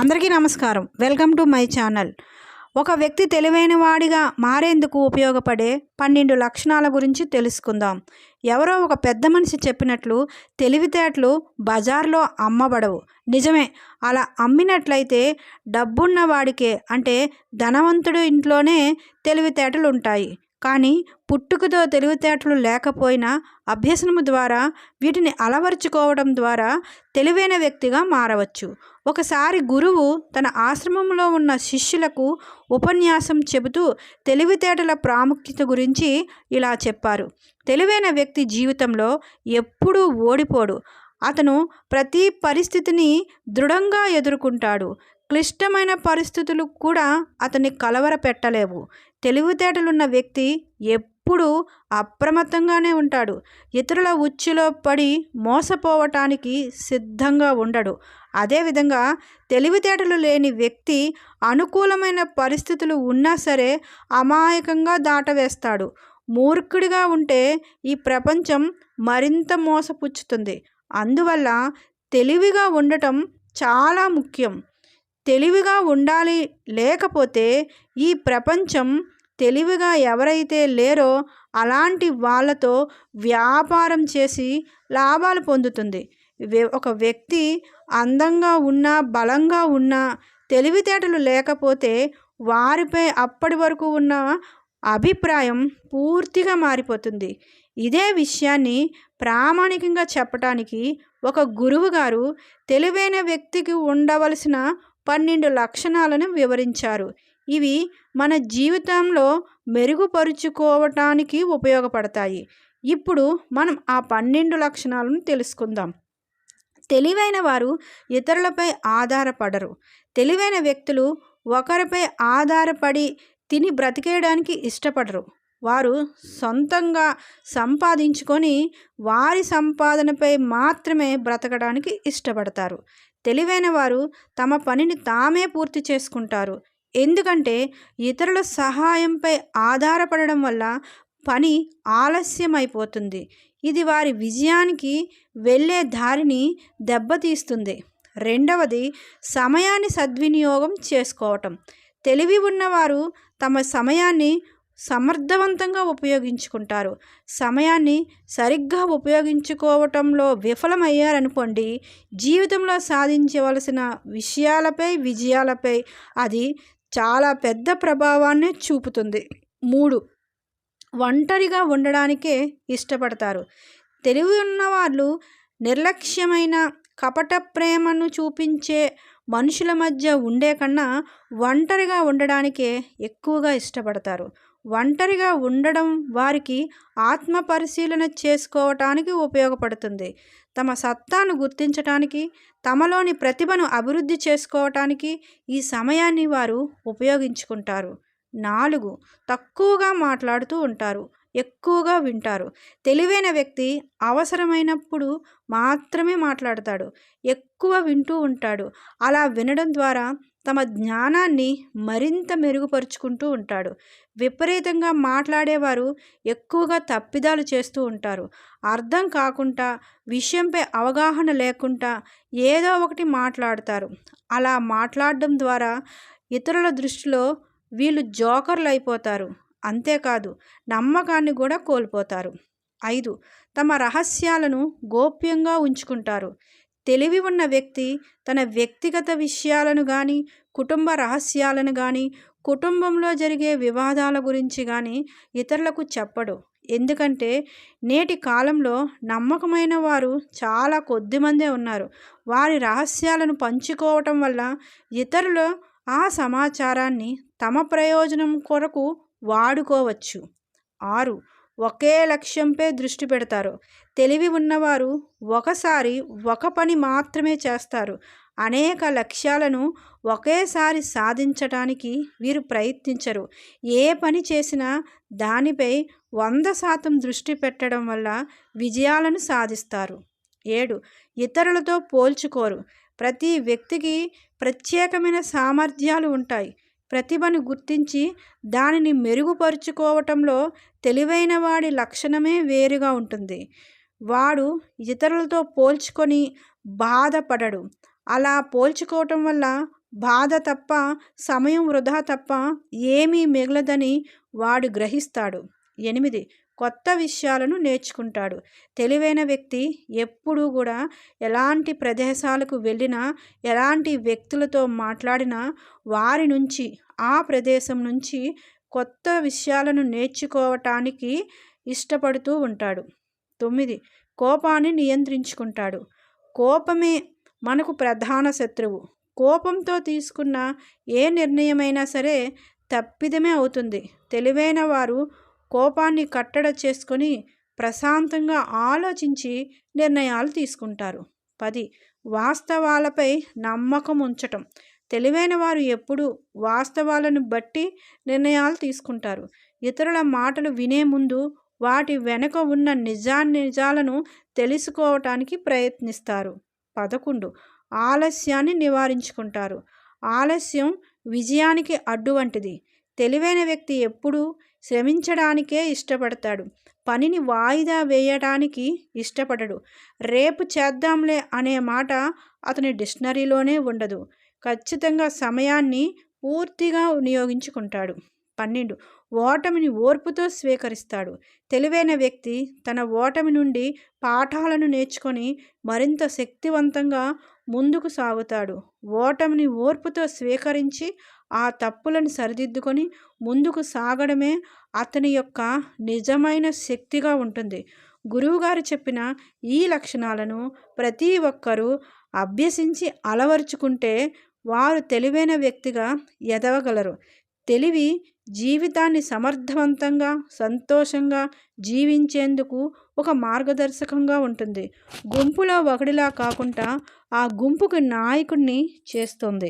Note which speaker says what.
Speaker 1: అందరికీ నమస్కారం. Welcome to my channel. ఒక వ్యక్తి తెలివైన వాడిగా మారేందుకు ఉపయోగపడే పన్నెండు లక్షణాల గురించి తెలుసుకుందాం. ఎవరో ఒక పెద్ద మనిషి చెప్పినట్లు తెలివితేటలు బజార్లో అమ్మబడవు. నిజమే అలా అమ్మినట్లయితే డబ్బున్న వాడికే అంటే ధనవంతుడు ఇంట్లోనే తెలివితేటలు ఉంటాయి కానీ పుట్టుకతో తెలివితేటలు లేకపోయినా అభ్యసనము ద్వారా వీటిని అలవర్చుకోవడం ద్వారా తెలివైన వ్యక్తిగా మారవచ్చు. ఒకసారి గురువు తన ఆశ్రమంలో ఉన్న శిష్యులకు ఉపన్యాసం చెబుతూ తెలివితేటల ప్రాముఖ్యత గురించి ఇలా చెప్పారు. తెలివైన వ్యక్తి జీవితంలో ఎప్పుడూ ఓడిపోడు. అతను ప్రతి పరిస్థితిని దృఢంగా ఎదుర్కొంటాడు. క్లిష్టమైన పరిస్థితులు కూడా అతన్ని కలవర పెట్టలేవు. తెలివితేటలున్న వ్యక్తి ఎప్పుడూ అప్రమత్తంగానే ఉంటాడు. ఇతరుల ఉచ్చులో పడి మోసపోవటానికి సిద్ధంగా ఉండడు. అదేవిధంగా తెలివితేటలు లేని వ్యక్తి అనుకూలమైన పరిస్థితులు ఉన్నా సరే అమాయకంగా దాటవేస్తాడు. మూర్ఖుడిగా ఉంటే ఈ ప్రపంచం మరింత మోసపుచ్చుతుంది. అందువల్ల తెలివిగా ఉండటం చాలా ముఖ్యం. తెలివిగా ఉండాలి. లేకపోతే ఈ ప్రపంచం తెలివిగా ఎవరైతే లేరో అలాంటి వాళ్ళతో వ్యాపారం చేసి లాభాలు పొందుతుంది. ఒక వ్యక్తి అందంగా ఉన్నా బలంగా ఉన్నా తెలివితేటలు లేకపోతే వారిపై అప్పటి వరకు ఉన్న అభిప్రాయం పూర్తిగా మారిపోతుంది. ఇదే విషయాన్ని ప్రామాణికంగా చెప్పటానికి ఒక గురువుగారు తెలివైన వ్యక్తికి ఉండవలసిన పన్నెండు లక్షణాలను వివరించారు. ఇవి మన జీవితంలో మెరుగుపరుచుకోవటానికి ఉపయోగపడతాయి. ఇప్పుడు మనం ఆ పన్నెండు లక్షణాలను తెలుసుకుందాం. తెలివైన వారు ఇతరులపై ఆధారపడరు. తెలివైన వ్యక్తులు ఒకరిపై ఆధారపడి తిని బ్రతికేయడానికి ఇష్టపడరు. వారు సొంతంగా సంపాదించుకొని వారి సంపాదనపై మాత్రమే బ్రతకడానికి ఇష్టపడతారు. తెలివైన వారు తమ పనిని తామే పూర్తి చేసుకుంటారు. ఎందుకంటే ఇతరుల సహాయంపై ఆధారపడడం వల్ల పని ఆలస్యమైపోతుంది. ఇది వారి విజయానికి వెళ్ళే దారిని దెబ్బతీస్తుంది. రెండవది సమయాన్ని సద్వినియోగం చేసుకోవటం. తెలివి ఉన్నవారు తమ సమయాన్ని సమర్థవంతంగా ఉపయోగించుకుంటారు. సమయాన్ని సరిగ్గా ఉపయోగించుకోవటంలో విఫలమయ్యారనుకోండి జీవితంలో సాధించవలసిన విషయాలపై విజయాలపై అది చాలా పెద్ద ప్రభావాన్ని చూపుతుంది. మూడు ఒంటరిగా ఉండడానికే ఇష్టపడతారు. తెలివి ఉన్నవాళ్ళు నిర్లక్ష్యమైన కపట ప్రేమను చూపించే మనుషుల మధ్య ఉండే కన్నా ఒంటరిగా ఉండడానికే ఎక్కువగా ఇష్టపడతారు. ఒంటరిగా ఉండడం వారికి ఆత్మ పరిశీలన చేసుకోవటానికి ఉపయోగపడుతుంది. తమ సత్తాను గుర్తించటానికి తమలోని ప్రతిభను అభివృద్ధి చేసుకోవటానికి ఈ సమయాన్ని వారు ఉపయోగించుకుంటారు. నాలుగు తక్కువగా మాట్లాడుతూ ఉంటారు. ఎక్కువగా వింటారు. తెలివైన వ్యక్తి అవసరమైనప్పుడు మాత్రమే మాట్లాడతాడు. ఎక్కువ వింటూ ఉంటాడు. అలా వినడం ద్వారా తమ జ్ఞానాన్ని మరింత మెరుగుపరుచుకుంటూ ఉంటాడు. విపరీతంగా మాట్లాడేవారు ఎక్కువగా తప్పిదాలు చేస్తూ ఉంటారు. అర్థం కాకుండా విషయంపై అవగాహన లేకుండా ఏదో ఒకటి మాట్లాడతారు. అలా మాట్లాడడం ద్వారా ఇతరుల దృష్టిలో వీళ్ళు జోకర్లు అయిపోతారు. అంతేకాదు నమ్మకాన్ని కూడా కోల్పోతారు. ఐదు తమ రహస్యాలను గోప్యంగా ఉంచుకుంటారు. తెలివి ఉన్న వ్యక్తి తన వ్యక్తిగత విషయాలను కానీ కుటుంబ రహస్యాలను కానీ కుటుంబంలో జరిగే వివాదాల గురించి కానీ ఇతరులకు చెప్పడు. ఎందుకంటే నేటి కాలంలో నమ్మకమైన వారు చాలా కొద్దిమందే ఉన్నారు. వారి రహస్యాలను పంచుకోవటం వల్ల ఇతరులు ఆ సమాచారాన్ని తమ ప్రయోజనం కొరకు వాడుకోవచ్చు. ఆరు. ఒకే లక్ష్యంపై దృష్టి పెడతారు. తెలివి ఉన్నవారు ఒకసారి ఒక పని మాత్రమే చేస్తారు. అనేక లక్ష్యాలను ఒకేసారి సాధించడానికి వీరు ప్రయత్నించరు. ఏ పని చేసినా దానిపై వంద శాతం దృష్టి పెట్టడం వల్ల విజయాలను సాధిస్తారు. ఏడు. ఇతరులతో పోల్చుకోరు. ప్రతి వ్యక్తికి ప్రత్యేకమైన సామర్థ్యాలు ఉంటాయి. ప్రతిభను గుర్తించి దానిని మెరుగుపరుచుకోవటంలో తెలివైన వాడి లక్షణమే వేరుగా ఉంటుంది. వాడు ఇతరులతో పోల్చుకొని బాధపడడు. అలా పోల్చుకోవటం వల్ల బాధ తప్ప సమయం వృధా తప్ప ఏమీ మిగలదని వాడు గ్రహిస్తాడు. ఎనిమిది. కొత్త విషయాలను నేర్చుకుంటాడు. తెలివైన వ్యక్తి ఎప్పుడూ కూడా ఎలాంటి ప్రదేశాలకు వెళ్ళినా ఎలాంటి వ్యక్తులతో మాట్లాడినా వారి నుంచి ఆ ప్రదేశం నుంచి కొత్త విషయాలను నేర్చుకోవటానికి ఇష్టపడుతూ ఉంటాడు. తొమ్మిది. కోపాన్ని నియంత్రించుకుంటాడు. కోపమే మనకు ప్రధాన శత్రువు. కోపంతో తీసుకున్న ఏ నిర్ణయమైనా సరే తప్పిదమే అవుతుంది. తెలివైన వారు కోపాన్ని కట్టడ చేసుకొని ప్రశాంతంగా ఆలోచించి నిర్ణయాలు తీసుకుంటారు. పది. వాస్తవాలపై నమ్మకం ఉంచటం. తెలివైన వారు ఎప్పుడూ వాస్తవాలను బట్టి నిర్ణయాలు తీసుకుంటారు. ఇతరుల మాటలు వినే ముందు వాటి వెనుక ఉన్న నిజా నిజాలను తెలుసుకోవటానికి ప్రయత్నిస్తారు. పదకొండు. ఆలస్యాన్ని నివారించుకుంటారు. ఆలస్యం విజయానికి అడ్డు వంటిది. తెలివైన వ్యక్తి ఎప్పుడూ శ్రమించడానికే ఇష్టపడతాడు. పనిని వాయిదా వేయడానికి ఇష్టపడడు. రేపు చేద్దాంలే అనే మాట అతని డిక్షనరీలోనే ఉండదు. ఖచ్చితంగా సమయాన్ని పూర్తిగా వినియోగించుకుంటాడు. పన్నెండు. ఓటమిని ఓర్పుతో స్వీకరిస్తాడు. తెలివైన వ్యక్తి తన ఓటమి నుండి పాఠాలను నేర్చుకొని మరింత శక్తివంతంగా ముందుకు సాగుతాడు. ఓటమిని ఓర్పుతో స్వీకరించి ఆ తప్పులను సరిదిద్దుకొని ముందుకు సాగడమే అతని యొక్క నిజమైన శక్తిగా ఉంటుంది. గురువుగారు చెప్పిన ఈ లక్షణాలను ప్రతి ఒక్కరూ అభ్యసించి అలవరుచుకుంటే వారు తెలివైన వ్యక్తిగా ఎదవగలరు. తెలివి జీవితాన్ని సమర్థవంతంగా సంతోషంగా జీవించేందుకు ఒక మార్గదర్శకంగా ఉంటుంది. గుంపులో ఒకటిలా కాకుండా ఆ గుంపుకు నాయకుడిని చేస్తుంది.